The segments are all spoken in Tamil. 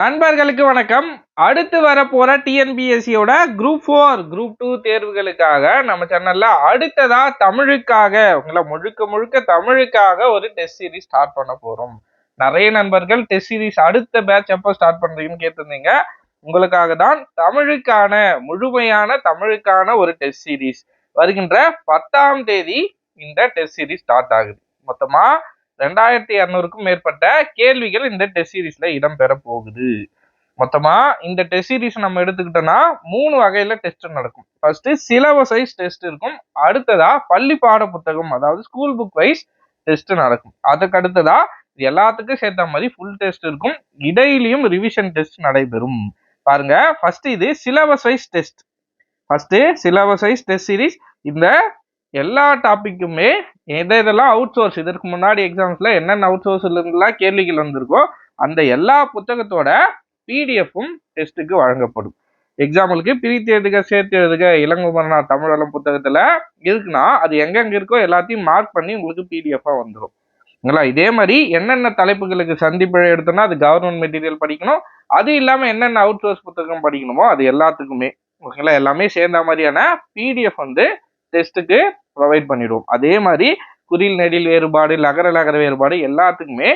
நண்பர்களுக்கு வணக்கம். அடுத்து வரப்போகிற டிஎன்பிஎஸ்சியோட குரூப் ஃபோர் குரூப் டூ தேர்வுகளுக்காக நம்ம சேனல்ல அடுத்ததா தமிழுக்காக உங்களை முழுக்க முழுக்க தமிழுக்காக ஒரு டெஸ்ட் சீரிஸ் ஸ்டார்ட் பண்ண போறோம். நிறைய நண்பர்கள் டெஸ்ட் சீரிஸ் அடுத்த பேட்ச் எப்போ ஸ்டார்ட் பண்றீங்கன்னு கேட்டிருந்தீங்க. உங்களுக்காக தான் தமிழுக்கான முழுமையான தமிழுக்கான ஒரு டெஸ்ட் சீரிஸ் வருகின்ற பத்தாம் தேதி இந்த டெஸ்ட் சீரிஸ் ஸ்டார்ட் ஆகுது. மொத்தமா ரெண்டாயிரத்தி இரநூறுக்கும் மேற்பட்ட கேள்விகள் இந்த டெஸ்ட் சீரீஸ்ல இடம்பெற போகுது. மொத்தமா இந்த டெஸ்ட் சீரீஸ் நம்ம எடுத்துக்கிட்டோம்னா மூணு வகையில டெஸ்ட் நடக்கும். ஃபர்ஸ்ட் சிலபஸ் வைஸ் டெஸ்ட் இருக்கும். அடுத்ததா பள்ளி பாட புத்தகம் அதாவது ஸ்கூல் புக் வைஸ் டெஸ்ட் நடக்கும். அதுக்கு அடுத்ததா இது எல்லாத்துக்கும் சேர்த்த மாதிரி ஃபுல் டெஸ்ட் இருக்கும். இடையிலையும் ரிவிஷன் டெஸ்ட் நடைபெறும். பாருங்க ஃபர்ஸ்ட் இது syllabus wise test. First syllabus wise test series. இந்த எல்லா டாபிக்குமே எதை இதெல்லாம் அவுட் சோர்ஸ் இதற்கு முன்னாடி எக்ஸாம்ஸில் என்னென்ன அவுட் சோர்ஸ்லேருந்துலாம் கேள்விகள் வந்திருக்கோ அந்த எல்லா புத்தகத்தோட பிடிஎஃப்பும் டெஸ்ட்டுக்கு வழங்கப்படும். எக்ஸாம்பிளுக்கு பிரித்து எழுதுக சேர்த்து எழுதுக இளங்குமரனார் தமிழலம் புத்தகத்தில் இருக்குன்னா அது எங்கெங்கே இருக்கோ எல்லாத்தையும் மார்க் பண்ணி உங்களுக்கு பிடிஎஃபாக வந்துடும் ஓகேங்களா இதே மாதிரி என்னென்ன தலைப்புகளுக்கு சந்திப்பிழை எடுத்தோன்னா அது கவர்மெண்ட் மெட்டீரியல் படிக்கணும். அது இல்லாமல் என்னென்ன அவுட் சோர்ஸ் புத்தகம் படிக்கணுமோ அது எல்லாத்துக்குமே. ஓகேங்களா எல்லாமே சேர்ந்த மாதிரியான பிடிஎஃப் வந்து டெஸ்ட்டுக்கு ப்ரொவைட் பண்ணிடுவோம். அதே மாதிரி குறில் நெடில் வேறுபாடு லகர லகர வேறுபாடு எல்லாத்துக்குமே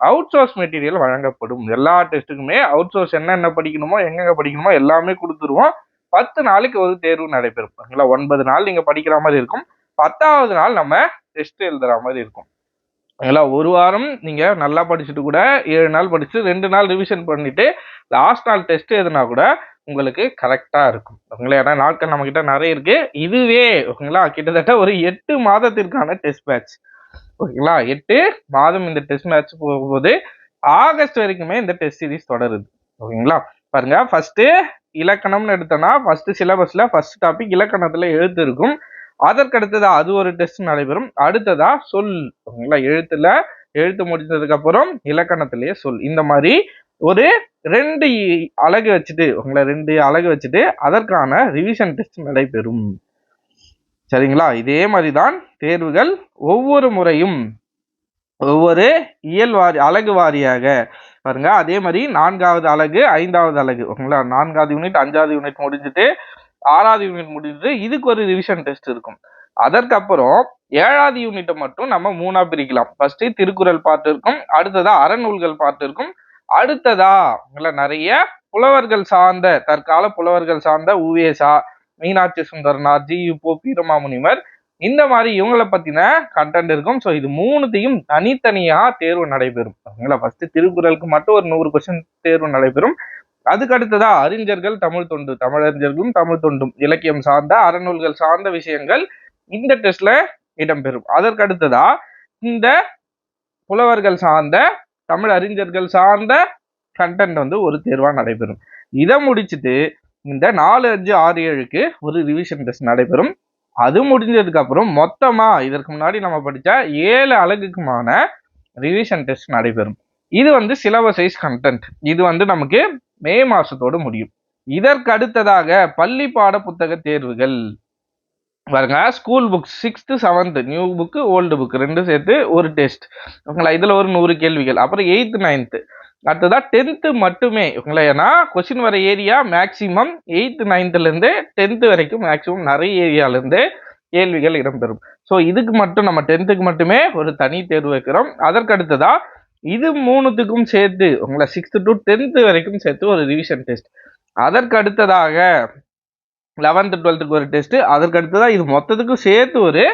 அவுட் சோர்ஸ் மெட்டீரியல் வழங்கப்படும். எல்லா டெஸ்ட்டுக்குமே அவுட் சோர்ஸ் என்னென்ன படிக்கணுமோ எங்கெங்க படிக்கணுமோ எல்லாமே கொடுத்துருவோம். பத்து நாளுக்கு ஒரு தேர்வு நடைபெறும். ஓகேங்களா ஒன்பது நாள் நீங்கள் படிக்கிற மாதிரி இருக்கும். பத்தாவது நாள் நம்ம டெஸ்ட் எழுதுற மாதிரி இருக்கும். ஓகேங்களா ஒரு வாரம் நீங்கள் நல்லா படிச்சுட்டு கூட ஏழு நாள் படித்து ரெண்டு நாள் ரிவிஷன் பண்ணிவிட்டு லாஸ்ட் நாள் டெஸ்ட் எதுனா கூட உங்களுக்கு கரெக்டாக இருக்கும். ஓகேங்களா? ஏன்னா நாட்கள் நம்மக்கிட்ட நிறைய இருக்குது இதுவே ஓகேங்களா? கிட்டத்தட்ட ஒரு எட்டு மாதத்திற்கான டெஸ்ட் மேட்ச் ஓகேங்களா? எட்டு மாதம் இந்த டெஸ்ட் மேட்ச் போகும்போது ஆகஸ்ட் வரைக்குமே இந்த டெஸ்ட் சீரிஸ் தொடருது. ஓகேங்களா? பாருங்க ஃபர்ஸ்ட் இலக்கணம்னு எடுத்தோம்னா ஃபர்ஸ்ட் சிலபஸ்ல ஃபர்ஸ்ட் டாபிக் இலக்கணத்துல எழுத்து இருக்கும். அதற்கு அது ஒரு டெஸ்ட் நடைபெறும். அடுத்ததா சொல். ஓகேங்களா? எழுத்துல எழுத்து முடிஞ்சதுக்கு அப்புறம் இலக்கணத்திலேயே சொல். இந்த மாதிரி ஒரு ரெண்டு அழகு வச்சுட்டு உங்களை ரெண்டு அழகு வச்சுட்டு அதற்கான ரிவிஷன் டெஸ்ட் நடைபெறும் சரிங்களா? இதே மாதிரி தான் தேர்வுகள் ஒவ்வொரு முறையும். ஒவ்வொரு இயல் வாரி அழகு வாரியாக. பாருங்க அதே மாதிரி நான்காவது அழகு ஐந்தாவது அழகு ஓகேங்களா நான்காவது யூனிட் அஞ்சாவது யூனிட் முடிஞ்சுட்டு ஆறாவது யூனிட் முடிஞ்சுட்டு இதுக்கு ஒரு ரிவிஷன் டெஸ்ட் இருக்கும். அதற்கப்புறம் ஏழாவது யூனிட்டை மட்டும் நம்ம மூணா பிரிக்கலாம். ஃபர்ஸ்ட் திருக்குறள் பாட்டு இருக்கும். அடுத்ததா அறநூல்கள் பாட்டு இருக்கும். அடுத்ததா இல்லை நிறைய புலவர்கள் சார்ந்த தற்கால புலவர்கள் சார்ந்த Uvesa Meenakshi Sundaranar G U Pope Veeramamunivar இந்த மாதிரி இவங்களை பத்தின கண்டென்ட் இருக்கும். ஸோ இது மூணுத்தையும் தனித்தனியா தேர்வு நடைபெறும். ஓகேங்களா ஃபர்ஸ்ட் திருக்குறளுக்கு மட்டும் ஒரு நூறு கொஸ்டின் தேர்வு நடைபெறும். அதுக்கு அடுத்ததா அறிஞர்கள் தமிழ் தொண்டு தமிழறிஞர்களும் தமிழ் தொண்டும் இலக்கியம் சார்ந்த அறநூல்கள் சார்ந்த விஷயங்கள் இந்த டெஸ்ட்ல இடம்பெறும். அதற்கு அடுத்ததா இந்த புலவர்கள் சார்ந்த தமிழ் அறிஞர்கள் சார்ந்த கண்டென்ட் வந்து ஒரு தேர்வாக நடைபெறும். இதை முடிச்சுட்டு இந்த நாலு அஞ்சு ஆறு ஏழுக்கு ஒரு ரிவிஷன் டெஸ்ட் நடைபெறும். அது முடிஞ்சதுக்கு அப்புறம் மொத்தமா இதற்கு முன்னாடி நம்ம படிச்ச ஏழு அழகுக்குமான ரிவிஷன் டெஸ்ட் நடைபெறும். இது வந்து சிலபஸ் கண்டென்ட் இது வந்து நமக்கு மே மாசத்தோடு முடியும். இதற்கு அடுத்ததாக பள்ளி பாட புத்தக தேர்வுகள். பாருங்க school book sixth seventh new book old book ரெண்டும் சேர்த்து ஒரு டெஸ்ட் ஓகேங்களா இதில் ஒரு நூறு கேள்விகள். அப்புறம் எயித்து நைன்த்து அடுத்ததாக டென்த்து மட்டுமே. ஓகேங்களா ஏன்னா கொஸ்டின் வர ஏரியா மேக்ஸிமம் எயித்து நைன்த்துலேருந்து டென்த்து வரைக்கும் மேக்சிமம் நிறைய ஏரியாலேருந்து கேள்விகள் இடம்பெறும். ஸோ இதுக்கு மட்டும் நம்ம டென்த்துக்கு மட்டுமே ஒரு தனி தேர்வு வைக்கிறோம். அதற்கடுத்ததாக இது மூணுத்துக்கும் சேர்த்து உங்களை சிக்ஸ்த்து டு டென்த்து வரைக்கும் சேர்த்து ஒரு ரிவிஷன் டெஸ்ட் அதற்கு அடுத்ததாக லெவன்த்து டுவெல்த்துக்கு ஒரு டெஸ்ட்டு அதற்கு தான் இது மொத்தத்துக்கும் சேர்த்து ஒரு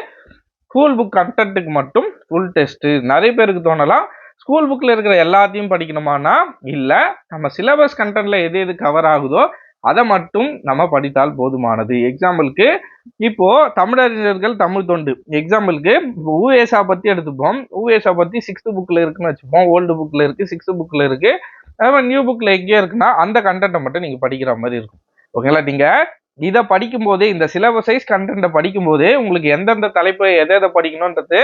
ஸ்கூல் புக் கண்டென்ட்டுக்கு மட்டும் ஃபுல் டெஸ்ட்டு நிறைய பேருக்கு தோணலாம். ஸ்கூல் புக்கில் இருக்கிற எல்லாத்தையும் படிக்கணுமானா? இல்லை. நம்ம சிலபஸ் கண்டென்ட்டில் எது எது கவர் ஆகுதோ அதை மட்டும் நம்ம படித்தால் போதுமானது. எக்ஸாம்பிளுக்கு இப்போது தமிழறிஞர்கள் தமிழ் தொண்டு. எக்ஸாம்பிளுக்கு ஊஏசா பற்றி எடுத்துப்போம். ஊஏசா பற்றி சிக்ஸ்த்து புக்கில் இருக்குன்னு வச்சுப்போம். ஓல்டு புக்கில் இருக்குது சிக்ஸ்த்து புக்கில் இருக்குது அதே மாதிரி நியூ புக்கில் எங்கேயோ இருக்குன்னா அந்த கண்டென்ட்டை மட்டும் நீங்கள் படிக்கிற மாதிரி இருக்கும். ஓகேங்களா நீங்கள் இதை படிக்கும்போது இந்த சிலபஸைஸ் கண்டென்ட்டை படிக்கும்போது உங்களுக்கு எந்தெந்த தலைப்பு எதை எதை படிக்கணுன்றது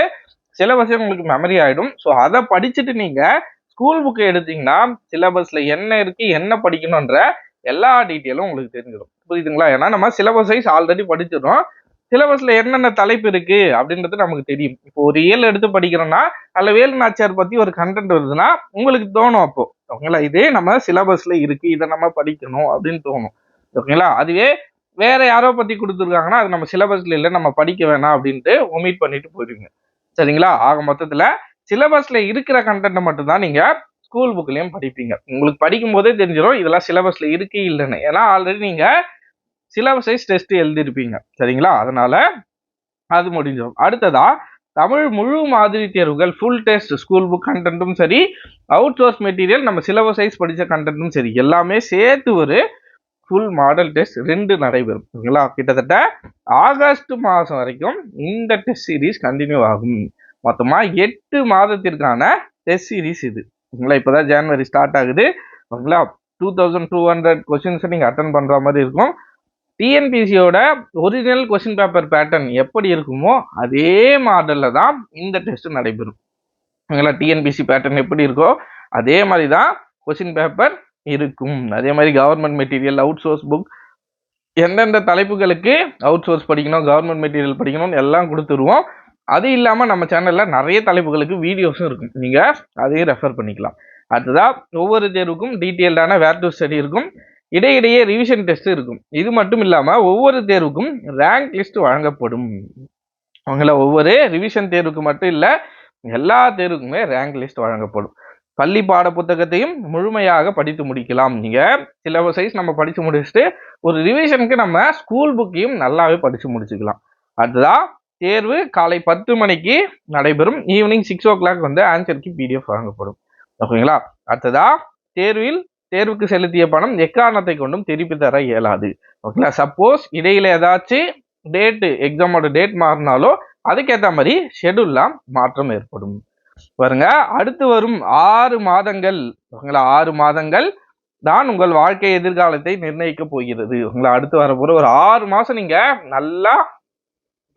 சிலபஸே உங்களுக்கு மெமரி ஆகிடும் ஸோ அதை படிச்சுட்டு நீங்கள் ஸ்கூல் புக்கை எடுத்தீங்கன்னா சிலபஸில் என்ன இருக்குது என்ன படிக்கணுன்ற எல்லா டீட்டெயிலும் உங்களுக்கு தெரிஞ்சிடும். புரியுதுங்களா? ஏன்னா நம்ம சிலபஸ் ஆல்ரெடி படிச்சிடும் சிலபஸில் என்னென்ன தலைப்பு இருக்குது அப்படின்றது நமக்கு தெரியும். இப்போ ஒரு ஏழு எடுத்து படிக்கிறோம்னா அதில் வேலு நாச்சியார் பற்றி ஒரு கண்டென்ட் வருதுன்னா உங்களுக்கு தோணும் அப்போ. ஓகேங்களா? இதே நம்ம சிலபஸில் இருக்குது இதை நம்ம படிக்கணும் அப்படின்னு தோணும். ஓகேங்களா? அதுவே வேற யாரோ பத்தி கொடுத்துருக்காங்கன்னா அது நம்ம சிலபஸ்ல இல்லை நம்ம படிக்க வேணாம் அப்படின்ட்டு ஒமிட் பண்ணிட்டு போயிருங்க. சரிங்களா? ஆக மொத்தத்துல சிலபஸ்ல இருக்கிற கண்டென்ட்டை மட்டும்தான் நீங்க ஸ்கூல் புக்லயும் படிப்பீங்க. உங்களுக்கு படிக்கும் போதே தெரிஞ்சிடும் இதெல்லாம் சிலபஸ்ல இருக்கு இல்லைன்னு. ஏன்னா ஆல்ரெடி நீங்க சிலபஸ் டெஸ்ட் எழுதியிருப்பீங்க. சரிங்களா? அதனால அது முடிஞ்சிடும் அடுத்ததா தமிழ் முழு மாதிரி தேர்வுகள் ஃபுல் டெஸ்ட் ஸ்கூல் புக் கண்டென்ட்டும் சரி அவுட் சோர்ஸ் மெட்டீரியல் நம்ம சிலபஸைஸ் படித்த கண்டென்ட்டும் சரி எல்லாமே சேர்த்து ஒரு ஃபுல் மாடல் டெஸ்ட் ரெண்டு நடைபெறும் ஓகேங்களா கிட்டத்தட்ட ஆகஸ்ட் மாதம் வரைக்கும் இந்த டெஸ்ட் சீரிஸ் கண்டினியூ ஆகும். மொத்தமாக எட்டு மாதத்திற்கான டெஸ்ட் சீரிஸ் இது. ஓகேங்களா இப்போ தான் ஜான்வரி ஸ்டார்ட் ஆகுது. ஓகேங்களா டூ தௌசண்ட் டூ ஹண்ட்ரட் கொஸ்டின்ஸை நீங்கள் அட்டன் பண்ணுற மாதிரி இருக்கும். டிஎன்பிசியோட ஒரிஜினல் கொஸ்டின் பேப்பர் பேட்டர்ன் எப்படி இருக்குமோ அதே மாடலில் தான் இந்த டெஸ்ட்டு நடைபெறும். ஓகேங்களா டிஎன்பிசி பேட்டர்ன் எப்படி இருக்கோ அதே மாதிரி தான் கொஸ்டின் பேப்பர் இருக்கும். அதே மாதிரி government material out source book எந்தெந்த தலைப்புகளுக்கு அவுட் சோர்ஸ் படிக்கணும் கவர்மெண்ட் மெட்டீரியல் படிக்கணும்னு எல்லாம் கொடுத்துருவோம். அது இல்லாமல் நம்ம சேனலில் நிறைய தலைப்புகளுக்கு வீடியோஸும் இருக்கும். நீங்கள் அதையும் ரெஃபர் பண்ணிக்கலாம். அடுத்ததாக ஒவ்வொரு தேர்வுக்கும் டீட்டெயில்டான வேர் டு ஸ்டடி இருக்கும். இடையிடையே ரிவிஷன் டெஸ்ட் இருக்கும். இது மட்டும் இல்லாமல் ஒவ்வொரு தேர்வுக்கும் ரேங்க் லிஸ்ட் வழங்கப்படும். அவங்கள ஒவ்வொரு ரிவிஷன் தேர்வுக்கு மட்டும் இல்லை எல்லா தேர்வுக்குமே ரேங்க் லிஸ்ட் வழங்கப்படும். பள்ளி பாட புத்தகத்தையும் முழுமையாக படித்து முடிக்கலாம். நீங்கள் சிலபஸைஸ் சைஸ் நம்ம படித்து முடிச்சுட்டு ஒரு ரிவிஷனுக்கு நம்ம ஸ்கூல் புக்கையும் நல்லாவே படித்து முடிச்சுக்கலாம். அதுதான் தேர்வு காலை பத்து மணிக்கு நடைபெறும். ஈவினிங் சிக்ஸ் ஓ கிளாக் வந்து ஆன்சருக்கு பிடிஎஃப் வழங்கப்படும். ஓகேங்களா? அடுத்ததா தேர்வில் தேர்வுக்கு செலுத்திய பணம் எக்காரணத்தை கொண்டும் திருப்பி தர இயலாது. ஓகேங்களா? சப்போஸ் இடையில ஏதாச்சும் டேட்டு எக்ஸாமோட டேட் மாறினாலோ அதுக்கேற்ற மாதிரி ஷெடியூல்லாம் மாற்றம் ஏற்படும். பாருங்க அடுத்து வரும் ஆறு மாதங்கள் ஓகேங்களா ஆறு மாதங்கள் தான் உங்கள் வாழ்க்கை எதிர்காலத்தை நிர்ணயிக்க போகிறது. உங்களை அடுத்து வரப்போற ஒரு ஆறு மாசம் நீங்க நல்லா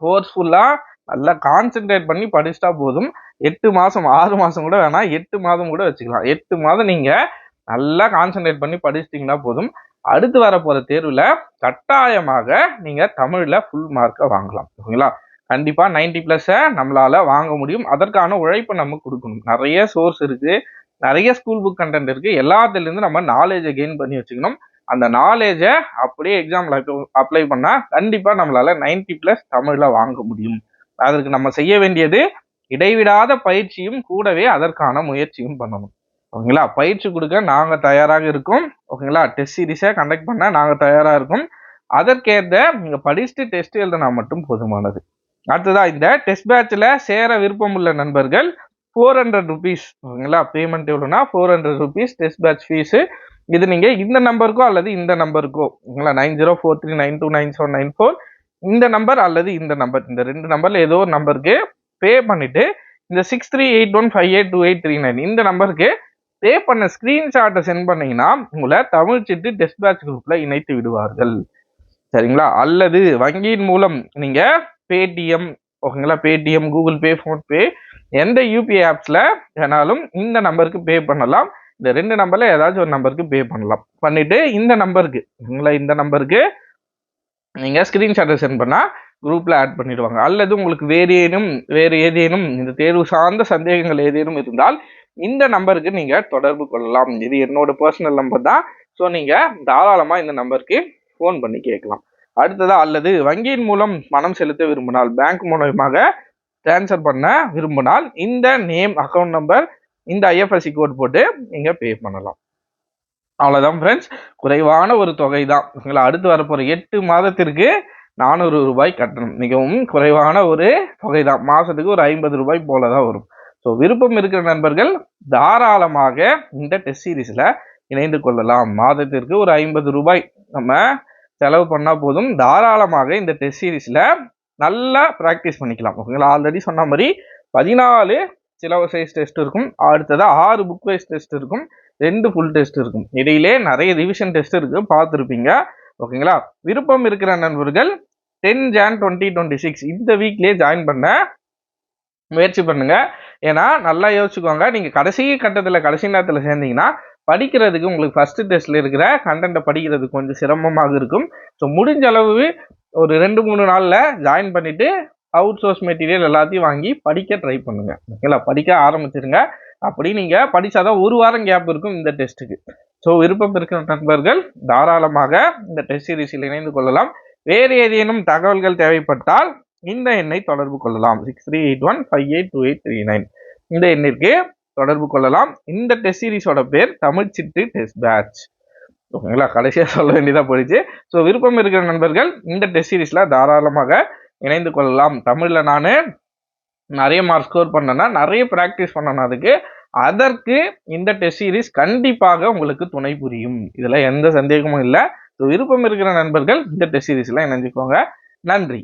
ஃபோர்ஸ்ஃபுல்லா நல்லா கான்சென்ட்ரேட் பண்ணி படிச்சுட்டா போதும். எட்டு மாசம் ஆறு மாசம் கூட வேணாம் எட்டு மாதம் கூட வச்சுக்கலாம். எட்டு மாதம் நீங்க நல்லா கான்சென்ட்ரேட் பண்ணி படிச்சிட்டிங்கன்னா போதும். அடுத்து வரப்போற தேர்வுல கட்டாயமாக நீங்க தமிழ்ல ஃபுல் மார்க்கை வாங்கலாம். ஓகேங்களா கண்டிப்பாக நைன்டி ப்ளஸ்ஸை நம்மளால் வாங்க முடியும். அதற்கான உழைப்பை நம்ம கொடுக்கணும். நிறைய சோர்ஸ் இருக்குது நிறைய ஸ்கூல் புக் கண்டென்ட் இருக்குது எல்லாத்துலேருந்து நம்ம நாலேஜை கெயின் பண்ணி வச்சுக்கணும். அந்த நாலேஜை அப்படியே எக்ஸாமில் அப்ளை பண்ணால் கண்டிப்பாக நம்மளால் நைன்டி ப்ளஸ் தமிழில் வாங்க முடியும். அதற்கு நம்ம செய்ய வேண்டியது இடைவிடாத பயிற்சியும் கூடவே அதற்கான முயற்சியும் பண்ணணும். ஓகேங்களா? பயிற்சி கொடுக்க நாங்கள் தயாராக இருக்கோம். ஓகேங்களா? டெஸ்ட் சீரிஸை கண்டக்ட் பண்ண நாங்கள் தயாராக இருக்கோம். அதற்கேற்ற நீங்கள் படிச்சுட்டு டெஸ்ட் எழுதினா மட்டும் போதுமானது. அடுத்ததா இந்த டெஸ்ட் பேட்சில் சேர விருப்பம் உள்ள நண்பர்கள் ஃபோர் ஹண்ட்ரட் ருபீஸ் ஓகேங்களா? பேமெண்ட் எவ்வளோனா four hundred rupees test batch fees இது நீங்கள் இந்த நம்பருக்கோ அல்லது இந்த நம்பருக்கோ ஓகேங்களா? Nine zero four three nine two nine seven nine four இந்த நம்பர் அல்லது இந்த நம்பர் இந்த ரெண்டு நம்பரில் ஏதோ ஒரு நம்பருக்கு பே பண்ணிவிட்டு இந்த six three eight one five eight two eight three nine இந்த நம்பருக்கு பே பண்ண ஸ்க்ரீன்ஷாட்டை சென்ட் பண்ணீங்கன்னா உங்களை தமிழ் சிட்டு டெஸ்ட் பேட்ச் குரூப்பில் இணைத்து விடுவார்கள். சரிங்களா? அல்லது வங்கியின் மூலம் நீங்கள் பேடிஎம் ஓகேங்களா? பேடிஎம் கூகுள் பே ஃபோன்பே எந்த யூபிஐ ஆப்ஸில் வேணாலும் இந்த நம்பருக்கு பே பண்ணலாம். இந்த ரெண்டு நம்பரில் ஏதாச்சும் ஒரு நம்பருக்கு பே பண்ணலாம். பண்ணிவிட்டு இந்த நம்பருக்கு ஓகேங்களா? இந்த நம்பருக்கு நீங்கள் ஸ்க்ரீன்ஷாட்டை சென்ட் பண்ணால் குரூப்பில் ஆட் பண்ணிடுவாங்க. அல்லது உங்களுக்கு வேறு ஏதேனும் வேறு ஏதேனும் இந்த தேர்வு சார்ந்த சந்தேகங்கள் ஏதேனும் இருந்தால் இந்த நம்பருக்கு நீங்கள் தொடர்பு கொள்ளலாம். இது என்னோட பர்சனல் நம்பர் தான். ஸோ நீங்கள் தாராளமாக இந்த நம்பருக்கு ஃபோன் பண்ணி கேட்கலாம். அடுத்ததா அல்லது வங்கியின் மூலம் பணம் செலுத்த விரும்பினால் பேங்க் மூலமாக ட்ரான்ஸ்ஃபர் பண்ண விரும்பினால் இந்த நேம் அக்கௌண்ட் நம்பர் இந்த ஐஎஃப்எஸ்சி கோட் போட்டு நீங்கள் பே பண்ணலாம். அவ்வளோதான் ஃப்ரெண்ட்ஸ் குறைவான ஒரு தொகை தான் உங்களை அடுத்து வரப்போகிற எட்டு மாதத்திற்கு நானூறு ரூபாய் கட்டணம். மிகவும் குறைவான ஒரு தொகை தான் மாதத்துக்கு ஒரு ஐம்பது ரூபாய் போல தான் வரும். ஸோ விருப்பம் இருக்கிற நண்பர்கள் தாராளமாக இந்த டெஸ்ட் சீரீஸில் இணைந்து கொள்ளலாம். மாதத்திற்கு ஒரு ஐம்பது ரூபாய் நம்ம செலவு பண்ணால் போதும். தாராளமாக இந்த டெஸ்ட் சீரீஸில் நல்லா ப்ராக்டிஸ் பண்ணிக்கலாம். ஓகேங்களா? ஆல்ரெடி சொன்ன மாதிரி பதினாலு சிலபஸ் வைஸ் டெஸ்ட் இருக்கும். அடுத்ததாக ஆறு புக் வைஸ் டெஸ்ட் இருக்கும். ரெண்டு ஃபுல் டெஸ்ட் இருக்கும். இடையிலே நிறைய ரிவிஷன் டெஸ்ட் இருக்கு. பார்த்துருப்பீங்க. ஓகேங்களா? விருப்பம் இருக்கிற நண்பர்கள் ten Jan twenty twenty six இந்த வீக்லேயே ஜாயின் பண்ண முயற்சி பண்ணுங்க. ஏன்னா நல்லா யோசிச்சுக்கோங்க. நீங்கள் கடைசி கட்டத்தில் கடைசி நேரத்தில் சேர்ந்தீங்கன்னா படிக்கிறதுக்கு உங்களுக்கு ஃபஸ்ட்டு டெஸ்ட்டில் இருக்கிற கண்டென்ட்டை படிக்கிறது கொஞ்சம் சிரமமாக இருக்கும். ஸோ முடிஞ்ச அளவு ஒரு ரெண்டு மூணு நாளில் ஜாயின் பண்ணிவிட்டு அவுட் சோர்ஸ் மெட்டீரியல் எல்லாத்தையும் வாங்கி படிக்க ட்ரை பண்ணுங்கள் ஓகேங்களா படிக்க ஆரம்பிச்சிருங்க. அப்படி நீங்கள் படித்தாதான் ஒரு வாரம் கேப் இருக்கும் இந்த டெஸ்ட்டுக்கு ஸோ விருப்பம் இருக்கிற நண்பர்கள் தாராளமாக இந்த டெஸ்ட் சீரிஸில் இணைந்து கொள்ளலாம். வேறு ஏதேனும் தகவல்கள் தேவைப்பட்டால் இந்த எண்ணை தொடர்பு கொள்ளலாம். Six three eight one five eight two eight three nine இந்த எண்ணிற்கு தொடர்பு கொள்ளலாம். இந்த டெஸ்ட் சீரிஸோட பேர் தமிழ் சிட்டு டெஸ்ட் பேட்ச் ஓகேங்களா? கடைசியாக சொல்ல வேண்டியதாக போயிடுச்சு. ஸோ விருப்பம் இருக்கிற நண்பர்கள் இந்த டெஸ்ட் சீரிஸில் தாராளமாக இணைந்து கொள்ளலாம். தமிழில் நான் நிறைய மார்க் ஸ்கோர் பண்ணேன்னா நிறைய ப்ராக்டிஸ் பண்ணணும் அதுக்கு அதற்கு இந்த டெஸ்ட் சீரிஸ் கண்டிப்பாக உங்களுக்கு துணை புரியும். இதில் எந்த சந்தேகமும் இல்லை. ஸோ விருப்பம் இருக்கிற நண்பர்கள் இந்த டெஸ்ட் சீரிஸில் இணைஞ்சுக்கோங்க. நன்றி.